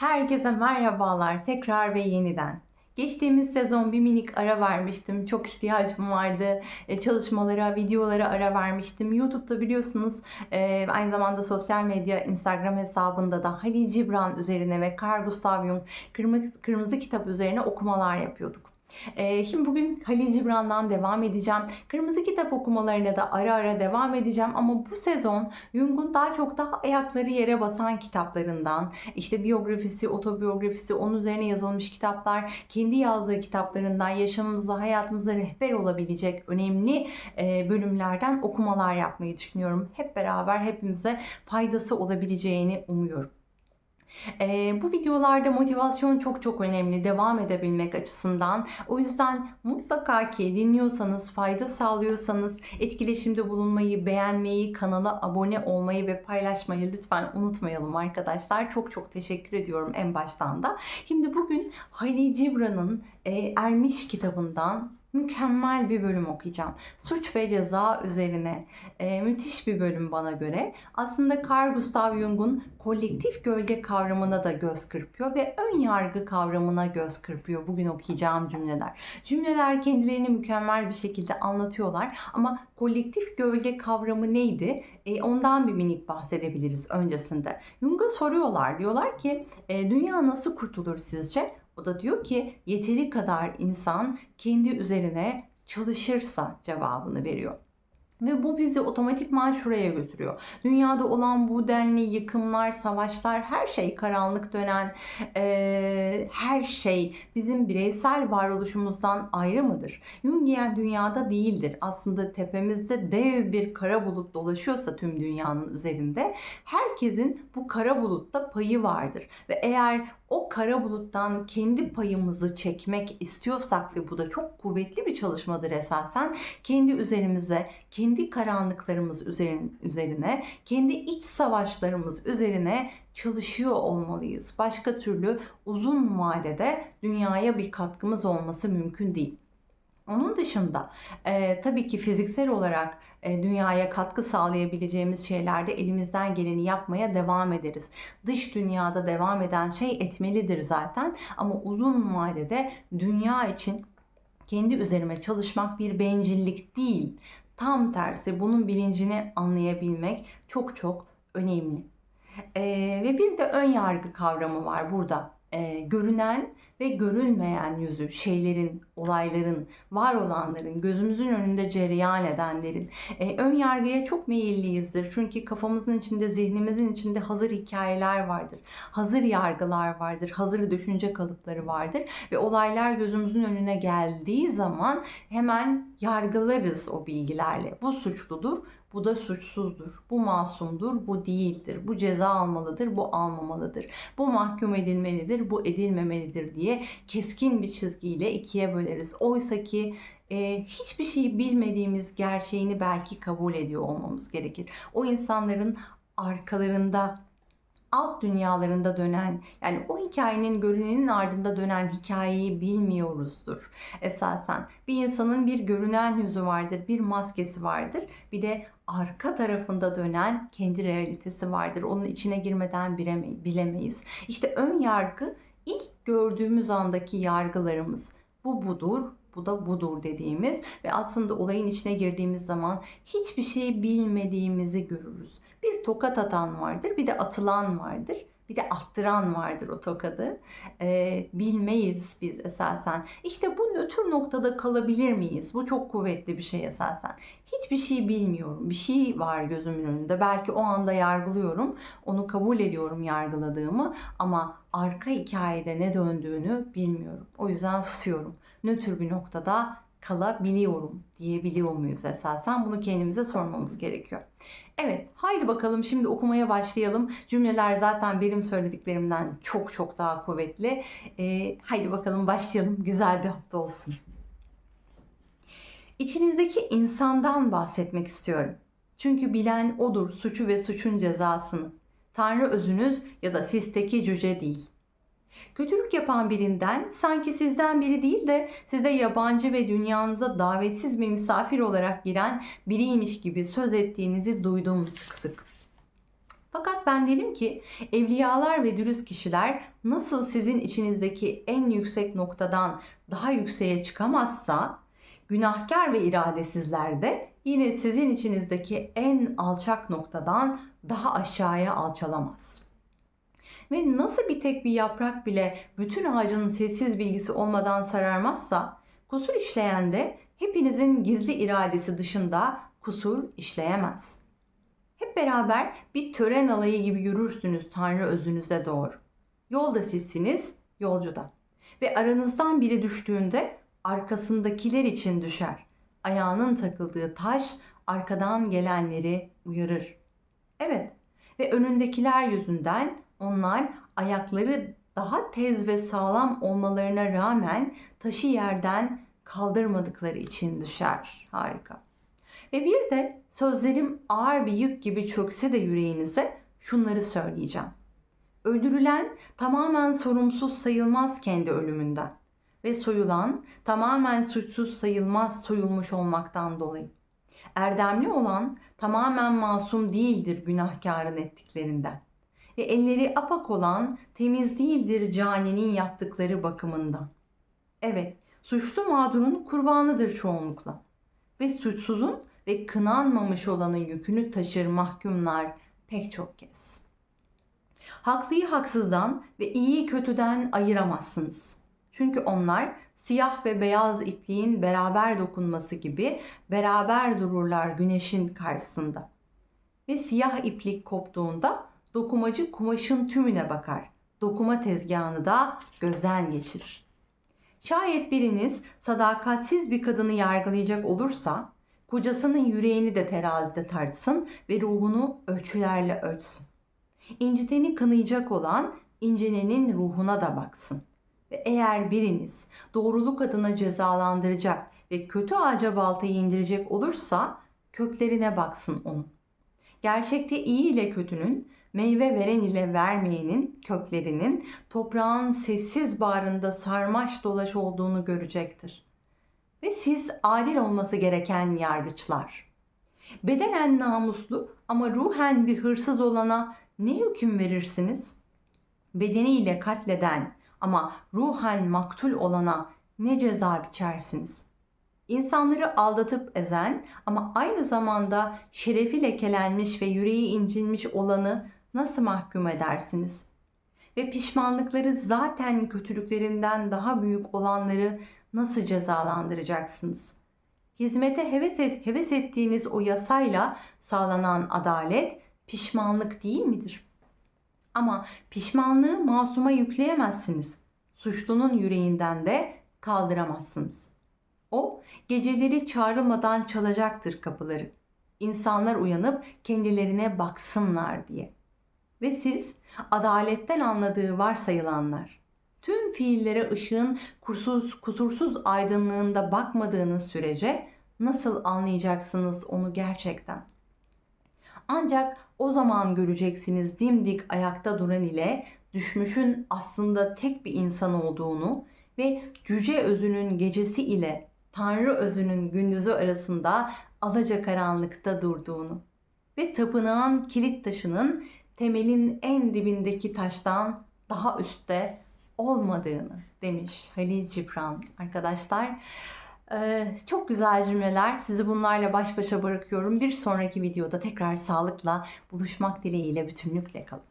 Herkese merhabalar tekrar ve yeniden. Geçtiğimiz sezon bir minik ara vermiştim. Çok ihtiyacım vardı. E, çalışmalara, videolara ara vermiştim. YouTube'da biliyorsunuz e, aynı zamanda sosyal medya Instagram hesabında da Halil Cibran üzerine ve Carl Gustav Jung Kırmızı, Kırmızı Kitap üzerine okumalar yapıyorduk. Ee, şimdi bugün Halil Cibran'dan devam edeceğim. Kırmızı kitap okumalarına da ara ara devam edeceğim ama bu sezon Jung'un daha çok daha ayakları yere basan kitaplarından, işte biyografisi, otobiyografisi, onun üzerine yazılmış kitaplar, kendi yazdığı kitaplarından yaşamımıza, hayatımıza rehber olabilecek önemli e, bölümlerden okumalar yapmayı düşünüyorum. Hep beraber hepimize faydası olabileceğini umuyorum. Ee, bu videolarda motivasyon çok çok önemli devam edebilmek açısından. O yüzden mutlaka ki dinliyorsanız, fayda sağlıyorsanız etkileşimde bulunmayı, beğenmeyi, kanala abone olmayı ve paylaşmayı lütfen unutmayalım arkadaşlar. Çok çok teşekkür ediyorum en baştan da. Şimdi bugün Halil Cibran'ın e, Ermiş kitabından mükemmel bir bölüm okuyacağım. Suç ve ceza üzerine e, müthiş bir bölüm bana göre. Aslında Carl Gustav Jung'un kolektif gölge kavramına da göz kırpıyor ve ön yargı kavramına göz kırpıyor bugün okuyacağım cümleler. Cümleler kendilerini mükemmel bir şekilde anlatıyorlar ama kolektif gölge kavramı neydi? E, ondan bir minik bahsedebiliriz öncesinde. Jung'a soruyorlar. Diyorlar ki e, dünya nasıl kurtulur sizce? O da diyor ki yeteri kadar insan kendi üzerine çalışırsa cevabını veriyor. Ve bu bizi otomatikman şuraya götürüyor. Dünyada olan bu denli yıkımlar, savaşlar, her şey karanlık dönen, e, her şey bizim bireysel varoluşumuzdan ayrı mıdır? Jungian dünyada değildir. Aslında tepemizde dev bir kara bulut dolaşıyorsa tüm dünyanın üzerinde herkesin bu kara bulutta payı vardır. Ve eğer o kara buluttan kendi payımızı çekmek istiyorsak ve bu da çok kuvvetli bir çalışmadır esasen kendi üzerimize, kendi karanlıklarımız üzerine, kendi iç savaşlarımız üzerine çalışıyor olmalıyız. Başka türlü uzun vadede dünyaya bir katkımız olması mümkün değil. Onun dışında e, tabii ki fiziksel olarak e, dünyaya katkı sağlayabileceğimiz şeylerde elimizden geleni yapmaya devam ederiz. Dış dünyada devam eden şey etmelidir zaten ama uzun vadede dünya için kendi üzerime çalışmak bir bencillik değil. Tam tersi bunun bilincini anlayabilmek çok çok önemli. E, ve bir de ön yargı kavramı var burada e, görünen ve görülmeyen yüzü, şeylerin, olayların, var olanların, gözümüzün önünde cereyan edenlerin. E, ön yargıya çok meyilliyizdir. Çünkü kafamızın içinde, zihnimizin içinde hazır hikayeler vardır. Hazır yargılar vardır. Hazır düşünce kalıpları vardır. Ve olaylar gözümüzün önüne geldiği zaman hemen yargılarız o bilgilerle. Bu suçludur, bu da suçsuzdur. Bu masumdur, bu değildir. Bu ceza almalıdır, bu almamalıdır. Bu mahkum edilmelidir, bu edilmemelidir diye keskin bir çizgiyle ikiye böleriz. Oysa ki e, hiçbir şeyi bilmediğimiz gerçeğini belki kabul ediyor olmamız gerekir. O insanların arkalarında alt dünyalarında dönen yani o hikayenin görünenin ardında dönen hikayeyi bilmiyoruzdur esasen. Bir insanın bir görünen yüzü vardır, bir maskesi vardır. Bir de arka tarafında dönen kendi realitesi vardır. Onun içine girmeden bilemeyiz. İşte ön yargı gördüğümüz andaki yargılarımız. Bu budur, bu da budur dediğimiz ve aslında olayın içine girdiğimiz zaman hiçbir şey bilmediğimizi görürüz. Bir tokat atan vardır, bir de atılan vardır. Bir de attıran vardır o tokadı. Ee, bilmeyiz biz esasen. İşte bu nötr noktada kalabilir miyiz? Bu çok kuvvetli bir şey esasen. Hiçbir şey bilmiyorum. Bir şey var gözümün önünde. Belki o anda yargılıyorum. Onu kabul ediyorum yargıladığımı. Ama arka hikayede ne döndüğünü bilmiyorum. O yüzden susuyorum. Nötr bir noktada kalabiliyorum diyebiliyor muyuz esasen? Bunu kendimize sormamız gerekiyor. Evet, haydi bakalım şimdi okumaya başlayalım. Cümleler zaten benim söylediklerimden çok çok daha kuvvetli. Ee, haydi bakalım başlayalım. Güzel bir hafta olsun. İçinizdeki insandan bahsetmek istiyorum. Çünkü bilen odur suçu ve suçun cezasını. Tanrı özünüz ya da sizdeki cüce değil. Kötülük yapan birinden sanki sizden biri değil de size yabancı ve dünyanıza davetsiz bir misafir olarak giren biriymiş gibi söz ettiğinizi duydum sık sık. Fakat ben dedim ki evliyalar ve dürüst kişiler nasıl sizin içinizdeki en yüksek noktadan daha yükseğe çıkamazsa günahkar ve iradesizler de yine sizin içinizdeki en alçak noktadan daha aşağıya alçalamaz. Ve nasıl bir tek bir yaprak bile bütün ağacın sessiz bilgisi olmadan sararmazsa kusur işleyen de hepinizin gizli iradesi dışında kusur işleyemez. Hep beraber bir tören alayı gibi yürürsünüz Tanrı özünüze doğru. Yolda sizsiniz, yolcu da. Ve aranızdan biri düştüğünde arkasındakiler için düşer. Ayağının takıldığı taş arkadan gelenleri uyarır. Evet ve önündekiler yüzünden onlar ayakları daha tez ve sağlam olmalarına rağmen taşı yerden kaldırmadıkları için düşer. Harika. Ve bir de sözlerim ağır bir yük gibi çökse de yüreğinize şunları söyleyeceğim. Öldürülen tamamen sorumsuz sayılmaz kendi ölümünden ve soyulan tamamen suçsuz sayılmaz soyulmuş olmaktan dolayı. Erdemli olan tamamen masum değildir günahkarın ettiklerinden ve elleri apak olan temiz değildir caninin yaptıkları bakımından. Evet, suçlu mağdurun kurbanıdır çoğunlukla ve suçsuzun ve kınanmamış olanın yükünü taşır mahkumlar pek çok kez. Haklıyı haksızdan ve iyiyi kötüden ayıramazsınız. Çünkü onlar siyah ve beyaz ipliğin beraber dokunması gibi beraber dururlar güneşin karşısında. Ve siyah iplik koptuğunda dokumacı kumaşın tümüne bakar. Dokuma tezgahını da gözden geçirir. Şayet biriniz sadakatsiz bir kadını yargılayacak olursa kocasının yüreğini de terazide tartsın ve ruhunu ölçülerle ölçsün. İnciteni kınayacak olan incinenin ruhuna da baksın. Ve eğer biriniz doğruluk adına cezalandıracak ve kötü ağaca baltayı indirecek olursa köklerine baksın onun. Gerçekte iyi ile kötünün, meyve veren ile vermeyenin köklerinin toprağın sessiz bağrında sarmaş dolaş olduğunu görecektir. Ve siz adil olması gereken yargıçlar. Bedenen namuslu ama ruhen bir hırsız olana ne hüküm verirsiniz? Bedeniyle katleden ama ruhen maktul olana ne ceza biçersiniz? İnsanları aldatıp ezen ama aynı zamanda şerefi lekelenmiş ve yüreği incinmiş olanı nasıl mahkum edersiniz? Ve pişmanlıkları zaten kötülüklerinden daha büyük olanları nasıl cezalandıracaksınız? Hizmete heves, et, heves ettiğiniz o yasayla sağlanan adalet pişmanlık değil midir? Ama pişmanlığı masuma yükleyemezsiniz. Suçlunun yüreğinden de kaldıramazsınız. O geceleri çağrılmadan çalacaktır kapıları. İnsanlar uyanıp kendilerine baksınlar diye. Ve siz adaletten anladığı varsayılanlar, tüm fiillere ışığın kusursuz, kusursuz aydınlığında bakmadığınız sürece nasıl anlayacaksınız onu gerçekten? Ancak o zaman göreceksiniz dimdik ayakta duran ile düşmüşün aslında tek bir insan olduğunu ve cüce özünün gecesi ile Tanrı özünün gündüzü arasında alaca karanlıkta durduğunu ve tapınağın kilit taşının temelin en dibindeki taştan daha üstte olmadığını demiş Halil Cibran arkadaşlar. Ee, çok güzel cümleler. Sizi bunlarla baş başa bırakıyorum. Bir sonraki videoda tekrar sağlıkla buluşmak dileğiyle bütünlükle kalın.